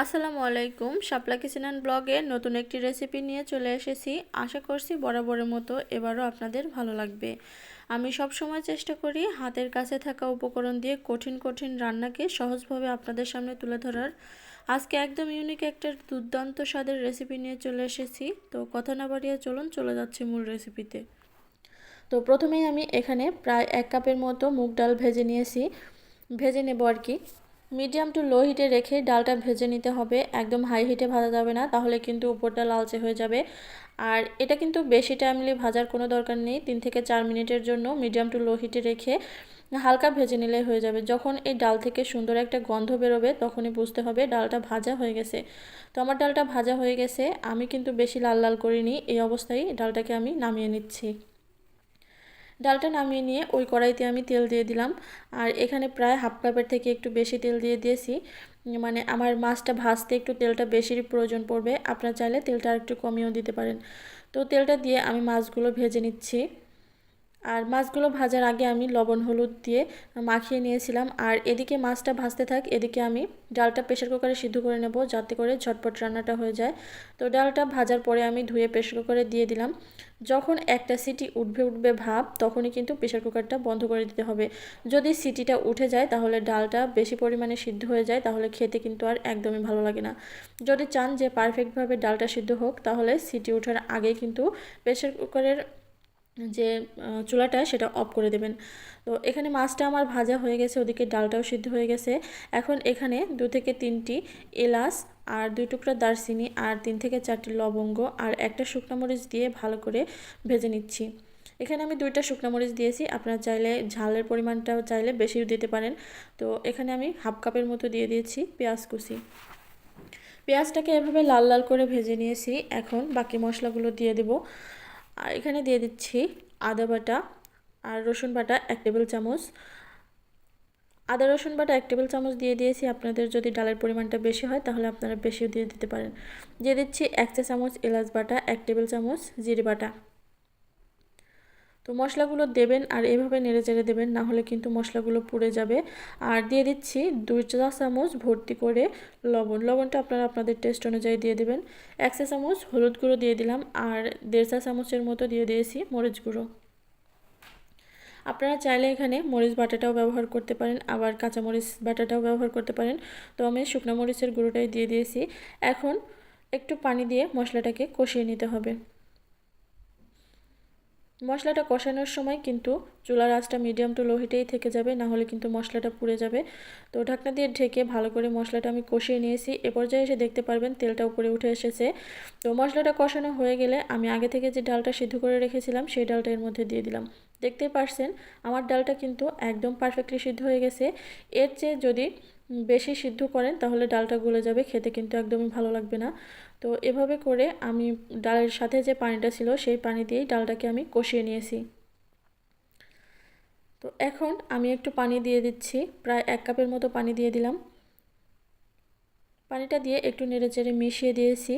আসসালামু আলাইকুম। শাপলা কিচেন ব্লগে নতুন একটি রেসিপি নিয়ে চলে এসেছি। আশা করছি বরাবরের মতো এবারও আপনাদের ভালো লাগবে। আমি সব সময় চেষ্টা করি হাতের কাছে থাকা উপকরণ দিয়ে কঠিন কঠিন রান্নাকে সহজভাবে আপনাদের সামনে তুলে ধরার। আজকে একদম ইউনিক একটা দুর্দান্ত স্বাদের রেসিপি নিয়ে চলে এসেছি। তো কথা না বাড়িয়ে চলুন, চলে যাচ্ছে মূল রেসিপিতে তো প্রথমেই আমি এখানে প্রায় এক কাপের মতো মুগ ডাল ভেজে নিয়েছি। ভেজে নেব আর কি। মিডিয়াম টু লো হিটে রেখে ডালটা ভেজে নিতে হবে। একদম হাই হিটে ভাজা যাবে না, তাহলে কিন্তু উপরটা লালচে হয়ে যাবে। আর এটা কিন্তু বেশি টাইমলি ভাজার কোনো দরকার নেই, তিন থেকে চার মিনিটের জন্য মিডিয়াম টু লো হিটে রেখে হালকা ভেজে নিলে হয়ে যাবে। যখন এই ডাল থেকে সুন্দর একটা গন্ধ বেরোবে, তখনই বুঝতে হবে ডালটা ভাজা হয়ে গেছে। তো আমার ডালটা ভাজা হয়ে গেছে, আমি কিন্তু বেশি লাল লাল করিনি, এই অবস্থায় ডালটাকে আমি নামিয়ে নিচ্ছি। ডালটা নামিয়ে নিয়ে ওই কড়াইতে আমি তেল দিয়ে দিলাম। আর এখানে প্রায় হাফ কাপের থেকে একটু বেশি তেল দিয়ে দিয়েছি। মানে আমার মাছটা ভাজতে একটু তেলটা বেশি প্রয়োজন পড়বে। আপনার চাইলে তেলটা আর একটু কমিয়েও দিতে পারেন। তো তেলটা দিয়ে আমি মাছগুলো ভেজে নিচ্ছি। আর মাছগুলো ভাজার আগে আমি লবণ, হলুদ দিয়ে মাখিয়ে নিয়েছিলাম। আর এদিকে মাছটা ভাজতে থাক, এদিকে আমি ডালটা প্রেশার কুকারে সিদ্ধ করে নেব যাতে করে ঝটপট রান্নাটা হয়ে যায়। তো ডালটা ভাজার পরে আমি ধুয়ে প্রেশার কুকারে দিয়ে দিলাম। যখন একটা সিটি উঠবে উঠবে ভাব, তখনই কিন্তু প্রেশার কুকারটা বন্ধ করে দিতে হবে। যদি সিটিটা উঠে যায়, তাহলে ডালটা বেশি পরিমাণে সিদ্ধ হয়ে যায়, তাহলে খেতে কিন্তু আর একদমই ভালো লাগে না। যদি চান যে পারফেক্টভাবে ডালটা সিদ্ধ হোক, তাহলে সিটি ওঠার আগে কিন্তু প্রেশার কুকারের যে চুলাটা সেটা অফ করে দেবেন। তো এখানে মাছটা আমার ভাজা হয়ে গেছে, ওদিকে ডালটাও সিদ্ধ হয়ে গেছে। এখন এখানে দু থেকে তিনটি এলাচ আর দুই টুকরা দারচিনি আর তিন থেকে চারটি লবঙ্গ আর একটা শুকনো মরিচ দিয়ে ভালো করে ভেজে নিচ্ছি। এখানে আমি দুইটা শুকনো মরিচ দিয়েছি, আপনারা চাইলে ঝালের পরিমাণটাও চাইলে বেশিও দিতে পারেন। তো এখানে আমি হাফ কাপের মতো দিয়ে দিয়েছি পেঁয়াজ কুচি। পেঁয়াজটাকে এভাবে লাল লাল করে ভেজে নিয়েছি, এখন বাকি মশলাগুলো দিয়ে দেবো। আর এখানে দিয়ে দিচ্ছি আদা বাটা আর রসুন বাটা এক টেবিল চামচ। আদা, রসুন বাটা এক টেবিল চামচ দিয়ে দিয়েছি। আপনাদের যদি ডালের পরিমাণটা বেশি হয়, তাহলে আপনারা বেশিও দিয়ে দিতে পারেন। দিয়ে দিচ্ছি এক চা চামচ এলাচ বাটা, এক টেবিল চামচ জিরে বাটা। তো মশলাগুলো দেবেন আর এভাবে নেড়ে চেড়ে দেবেন, না হলে কিন্তু মশলাগুলো পুড়ে যাবে। আর দিয়ে দিচ্ছি দুই চা চামচ ভর্তি করে লবণ। লবণটা আপনারা আপনাদের টেস্ট অনুযায়ী দিয়ে দেবেন। এক চা চামচ হলুদ গুঁড়ো দিয়ে দিলাম আর দেড় চা চামচের মতো দিয়ে দিয়েছি মরিচ গুঁড়ো। আপনারা চাইলে এখানে মরিচ বাটাটাও ব্যবহার করতে পারেন, আবার কাঁচামরিচ বাটাটাও ব্যবহার করতে পারেন। তো আমি শুকনো মরিচের গুঁড়োটাই দিয়ে দিয়েছি। এখন একটু পানি দিয়ে মশলাটাকে কষিয়ে নিতে হবে। মশলাটা কষানোর সময় কিন্তু চুলার আঁচটা মিডিয়াম টু লো হিটেই থেকে যাবে না হলে কিন্তু মশলাটা পুড়ে যাবে। তো ঢাকনা দিয়ে ঢেকে ভালো করে মশলাটা আমি কষিয়ে নিয়েছি। এ পর্যায়ে এসে দেখতে পারবেন তেলটা উপরে উঠে এসেছে। তো মশলাটা কষানো হয়ে গেলে আমি আগে থেকে যে ডালটা সিদ্ধ করে রেখেছিলাম, সেই ডালটা এর মধ্যে দিয়ে দিলাম। দেখতে পারছেন, আমার ডালটা কিন্তু একদম পারফেক্টলি সিদ্ধ হয়ে গেছে। এর চেয়ে যদি বেশি সিদ্ধ করেন, তাহলে ডালটা গলে যাবে, খেতে কিন্তু একদমই ভালো লাগবে না। তো এভাবে করে আমি ডালের সাথে যে পানিটা ছিল, সেই পানি দিয়েই ডালটাকে আমি কষিয়ে নিয়েছি। তো এখন আমি একটু পানি দিয়ে দিচ্ছি, প্রায় এক কাপের মতো পানি দিয়ে দিলাম। পানিটা দিয়ে একটু নেড়ে চেড়ে মিশিয়ে দিয়েছি,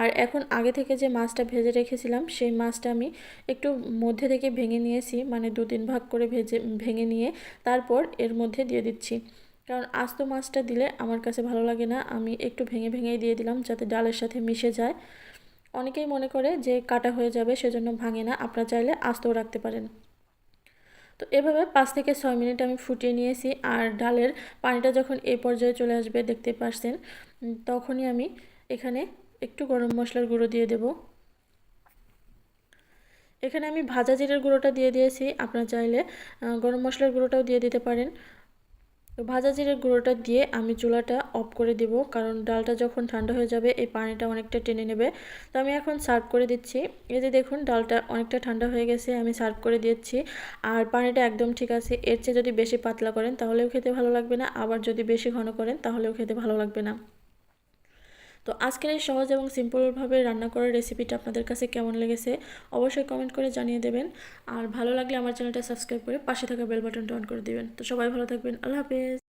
আর এখন আগে থেকে যে মাছটা ভেজে রেখেছিলাম, সেই মাছটা আমি একটু মধ্যে থেকে ভেঙে নিয়েছি মানে দু তিন ভাগ করে ভেজে, ভেঙে নিয়ে তারপর এর মধ্যে দিয়ে দিচ্ছি। কারণ আস্ত মাছটা দিলে আমার কাছে ভালো লাগে না। আমি একটু ভেঙে ভেঙেই দিয়ে দিলাম যাতে ডালের সাথে মিশে যায়। অনেকেই মনে করে যে কাটা হয়ে যাবে সেজন্য ভাঙে না। আপনারা চাইলে আস্তও রাখতে পারেন। তো এভাবে পাঁচ থেকে ছয় মিনিট আমি ফুটিয়ে নিয়েছি আর ডালের পানিটা যখন এই পর্যায়ে চলে আসবে দেখতে পারছেন তখনই আমি এখানে একটু গরম মশলার গুঁড়ো দিয়ে দেব। এখানে আমি ভাজা জিরের গুঁড়োটা দিয়ে দিয়েছি। আপনারা চাইলে গরম মশলার গুঁড়োটাও দিয়ে দিতে পারেন। তো ভাজা জিরের গুঁড়োটা দিয়ে আমি চুলাটা অফ করে দেব, কারণ ডালটা যখন ঠান্ডা হয়ে যাবে এই পানিটা অনেকটা টেনে নেবে। তো আমি এখন সার্ভ করে দিচ্ছি। এই যে দেখুন, ডালটা অনেকটা ঠান্ডা হয়ে গেছে, আমি সার্ভ করে দিচ্ছি আর পানিটা একদম ঠিক আছে, এর চেয়ে যদি বেশি পাতলা করেন তাহলেও খেতে ভালো লাগবে না, আবার যদি বেশি ঘন করেন তাহলেও খেতে ভালো লাগবে না। তো আজকের এই সহজ এবং সিম্পলভাবে রান্না করার রেসিপিটা আপনাদের কাছে কেমন লেগেছে অবশ্যই কমেন্ট করে জানিয়ে দেবেন। আর ভালো লাগলে আমার চ্যানেলটা সাবস্ক্রাইব করে পাশে থাকা বেল বাটনটা অন করে দেবেন। তো সবাই ভালো থাকবেন। আল্লাহ হাফেজ।